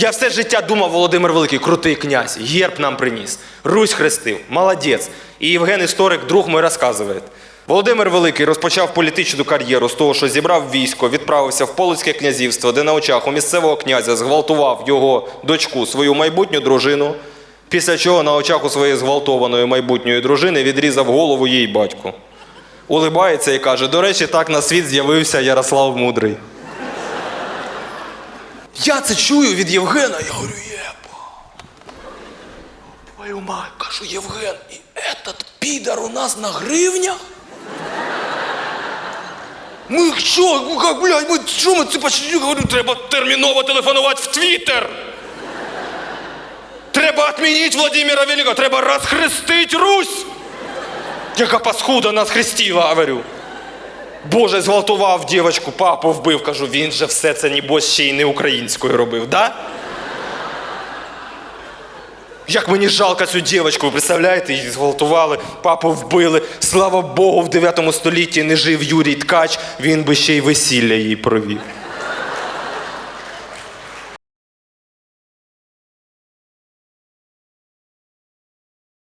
Я все життя думав, Володимир Великий, крутий князь, герб нам приніс. Русь хрестив, молодець. І Євген історик, друг мій, розказує. Володимир Великий розпочав політичну кар'єру з того, що зібрав військо, відправився в Полоцьке князівство, де на очах у місцевого князя зґвалтував його дочку, свою майбутню дружину. Після чого на очах у своєї зґвалтованої майбутньої дружини відрізав голову їй батьку. Улибається і каже: до речі, так на світ з'явився Ярослав Мудрий. Я це чую від Євгена, я говорю, єба. Твою мать, кажу, Євген, і этот підар у нас на гривнях? Ми що, ну як, блядь, ми що ми це почали? Говорю, треба терміново телефонувати в Твіттер. Треба відмінити Владимира Великого, треба розхрестити Русь. Яка паскуда нас хрестила, говорю. Боже, зґвалтував дівочку, папу вбив. Кажу, він же все це нібось ще й не українською робив, да? Як мені жалко цю дівочку, ви представляєте, її зґвалтували, папу вбили. Слава Богу, в 9 столітті не жив Юрій Ткач, він би ще й весілля її провів.